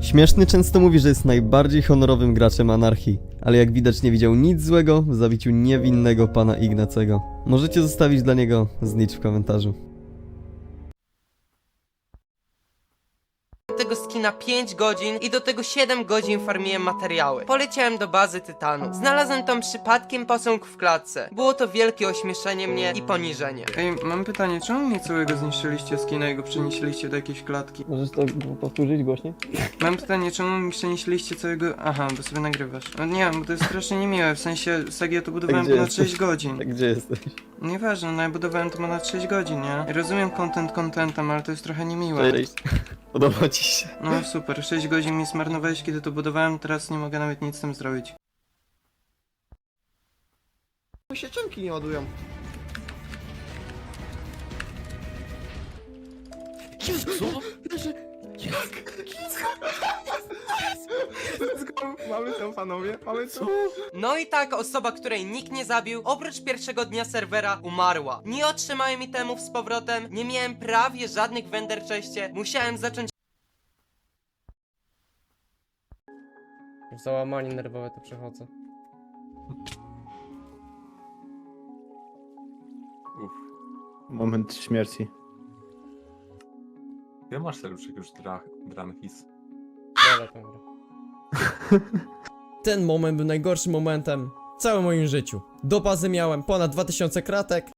Śmieszny często mówi, że jest najbardziej honorowym graczem anarchii, ale jak widać nie widział nic złego w zabiciu niewinnego pana Ignacego. Możecie zostawić dla niego znicz w komentarzu. Tego skina 5 godzin i do tego 7 godzin farmiłem materiały. Poleciałem do bazy Tytanu. Znalazłem tam przypadkiem posąg w klatce. Było to wielkie ośmieszenie mnie i poniżenie. Ej, mam pytanie, czemu mnie całego zniszczyliście skina i go przenieśliście do jakiejś klatki? Możesz to powtórzyć głośniej? Mam pytanie, czemu mi przenieśliście całego... Aha, bo sobie nagrywasz. No nie, bo to jest strasznie niemiłe, w sensie, Sagi, ja to budowałem gdzie ponad jesteś? 6 godzin. Gdzie jesteś? Nieważne, no ja budowałem to ponad 6 godzin, nie? Ja rozumiem content contentem, ale to jest trochę niemiłe. Cześć. Podoba ci się? No super, 6 godzin mi zmarnowałeś, kiedy to budowałem, teraz nie mogę nawet nic z tym zrobić. się czymki nie ładują. Let's go! Mamy to panowie, mamy to. No i tak osoba, której nikt nie zabił, oprócz pierwszego dnia serwera, umarła. Nie otrzymałem itemów z powrotem, nie miałem prawie żadnych wender czeście, musiałem zacząć załamanie nerwowe to przechodzę. Moment śmierci. Ile masz serduszek już dra, Dranhis? Dobra, dobra. Ten moment był najgorszym momentem w całym moim życiu. Do bazy miałem ponad 2000 kratek,